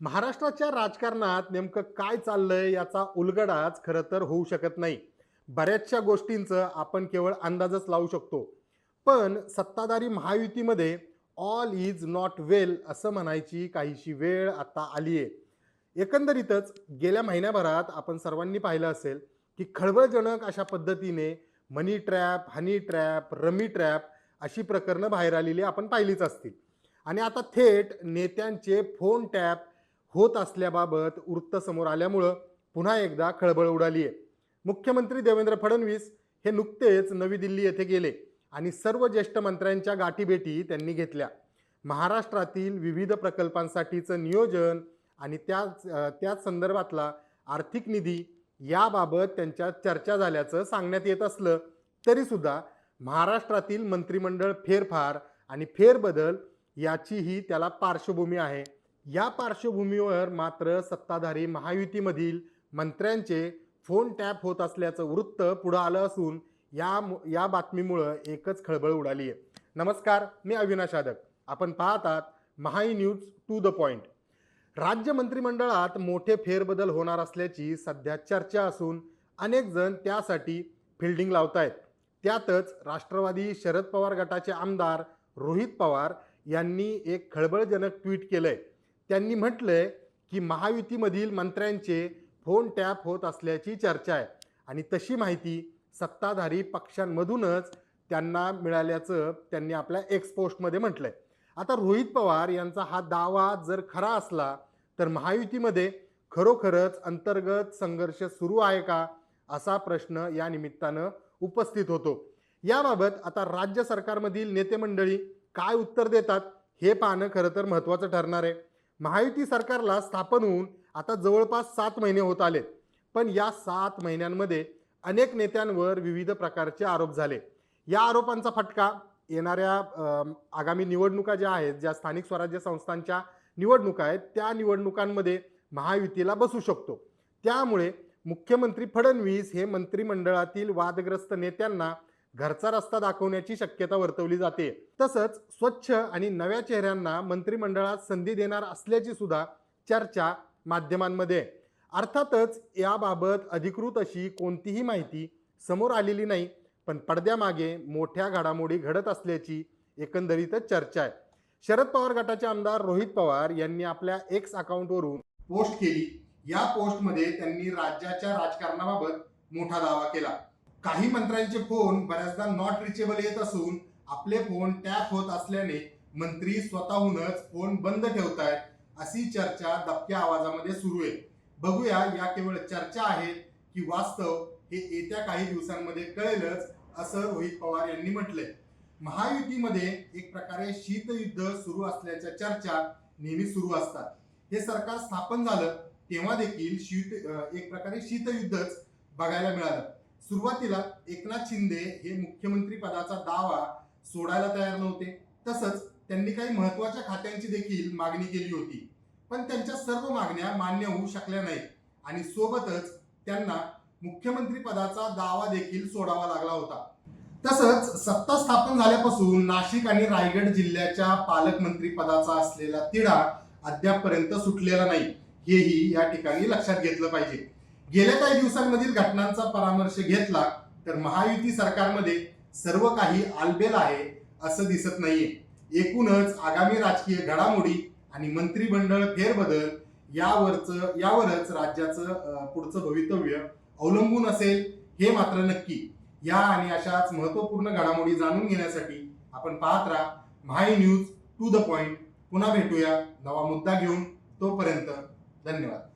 महाराष्ट्राच्या राजकारणात नेमकं काय चाललंय याचा उलगडाच खरं तर होऊ शकत नाही. बऱ्याचशा गोष्टींचं आपण केवळ अंदाजच लावू शकतो. पण सत्ताधारी महायुतीमध्ये ऑल इज नॉट वेल असं म्हणायची काहीशी वेळ आता आली आहे एकंदरीतच गेल्या महिन्याभरात आपण सर्वांनी पाहिलं असेल की खळबळजनक अशा पद्धतीने money trap honey trap rummy trap अशी प्रकरणं बाहेर आलेली आपण पाहिलीच असतील. आणि आता थेट नेत्यांचे फोन टॅप होत असल्याबाबत वृत्त समोर आल्यामुळं पुन्हा एकदा खळबळ उडाली आहे मुख्यमंत्री देवेंद्र फडणवीस हे नुकतेच नवी दिल्ली येथे गेले आणि सर्व ज्येष्ठ मंत्र्यांच्या गाठीभेटी त्यांनी घेतल्या. महाराष्ट्रातील विविध प्रकल्पांसाठीचं नियोजन आणि त्याच त्याच संदर्भातला आर्थिक निधी याबाबत त्यांच्या चर्चा झाल्याचं सांगण्यात येत असलं तरीसुद्धा महाराष्ट्रातील मंत्रिमंडळ फेरफार आणि फेरबदल याचीही त्याला पार्श्वभूमी आहे. या पार्श्वभूमीवर मात्र सत्ताधारी महायुतीमधील मंत्र्यांचे फोन टॅप होत असल्याचं वृत्त पुढं आलं असून या या बातमीमुळं एकच खळबळ उडाली आहे. नमस्कार मी अविनाश आदक आपण पाहतात महाई न्यूज टू द पॉइंट. राज्य मंत्रिमंडळात मोठे फेरबदल होणार असल्याची सध्या चर्चा असून अनेक जण त्यासाठी फिल्डिंग लावतायत. त्यातच राष्ट्रवादी शरद पवार गटाचे आमदार रोहित पवार यांनी एक खळबळजनक ट्विट केलंय. त्यांनी म्हटलंय की महायुतीमधील मंत्र्यांचे फोन टॅप होत असल्याची चर्चा आहे. आणि तशी माहिती सत्ताधारी पक्षांमधूनच त्यांना मिळाल्याचं त्यांनी आपल्या एक्सपोस्टमध्ये म्हटलं आहे आता रोहित पवार यांचा हा दावा जर खरा असला तर महायुतीमध्ये खरोखरच अंतर्गत संघर्ष सुरू आहे का असा प्रश्न या निमित्तानं उपस्थित होतो. याबाबत आता राज्य सरकारमधील नेते मंडळी काय उत्तर देतात हे पाहणं खरं तर महत्त्वाचं ठरणार आहे. महायुती सरकारला स्थापन होऊन आता जवळपास सात महिने होत आले पण या सात महिन्यांमध्ये अनेक नेत्यांवर विविध प्रकारचे आरोप झाले. या आरोपांचा फटका येणाऱ्या आगामी निवडणुका ज्या आहेत ज्या स्थानिक स्वराज्य संस्थांच्या निवडणुका आहेत त्या निवडणुकांमध्ये महायुतीला बसू शकतो. त्यामुळे मुख्यमंत्री फडणवीस हे मंत्रिमंडळातील वादग्रस्त नेत्यांना घरचा रस्ता दाखवण्याची शक्यता वर्तवली जाते. तसंच स्वच्छ आणि नव्या चेहऱ्यांना मंत्रिमंडळात संधी देणार असल्याची सुद्धा चर्चा माध्यमांमध्ये. अर्थातच याबाबत अधिकृत अशी कोणतीही माहिती समोर आलेली नाही पण पडद्यामागे मोठ्या घडामोडी घडत असल्याची एकंदरीतच चर्चा आहे. शरद पवार गटाचे आमदार रोहित पवार यांनी आपल्या एक्स अकाउंटवरून पोस्ट केली. या पोस्टमध्ये त्यांनी राज्याच्या राजकारणाबाबत मोठा दावा केला. काही मंत्र्यांचे फोन बऱ्याचदा नॉट रिचेबल येत असून आपले फोन टॅप होत असल्याने मंत्री स्वतःहूनच फोन बंद ठेवतायत अशी चर्चा दबक्या आवाजामध्ये सुरू आहे. बघूया या केवळ चर्चा आहे की वास्तव हे येत्या काही दिवसांमध्ये कळेलच असं रोहित पवार यांनी म्हटलंय. महायुतीमध्ये एक प्रकारे शीतयुद्ध सुरू असल्याच्या चर्चा नेहमी सुरू असतात. हे सरकार स्थापन झालं तेव्हा देखील शीत एक प्रकारे शीतयुद्धच बघायला मिळालं. सुरुवातीला एकनाथ शिंदे हे मुख्यमंत्री पदाचा दावा सोडायला तयार नव्हते. तसंच त्यांनी काही महत्त्वाच्या खात्यांची देखील मागणी केली होती. पण त्यांच्या सर्व मागण्या मान्य होऊ शकल्या नाहीत. आणि सोबतच त्यांना मुख्यमंत्री पदाचा दावा देखील सोडावा लागला होता. तसंच सत्ता स्थापन झाल्यापासून नाशिक आणि रायगड जिल्ह्याच्या पालकमंत्री पदाचा असलेला तिढा अद्यापपर्यंत सुटलेला नाही. हेही या ठिकाणी लक्षात घेतलं पाहिजे. गेल्या काही दिवसांमधील घटनांचा परामर्श घेतला तर महायुती सरकारमध्ये सर्व काही आलबेल आहे असं दिसत नाहीये. एकूणच आगामी राजकीय घडामोडी आणि मंत्रिमंडळ फेरबदल यावरच यावरच राज्याचं पुढचं भवितव्य अवलंबून असेल हे मात्र नक्की. या आणि अशाच महत्त्वपूर्ण घडामोडी जाणून घेण्यासाठी आपण पाहत राहा my news to the point. पुन्हा भेटूया. नवा मुद्दा घेऊन तोपर्यंत धन्यवाद.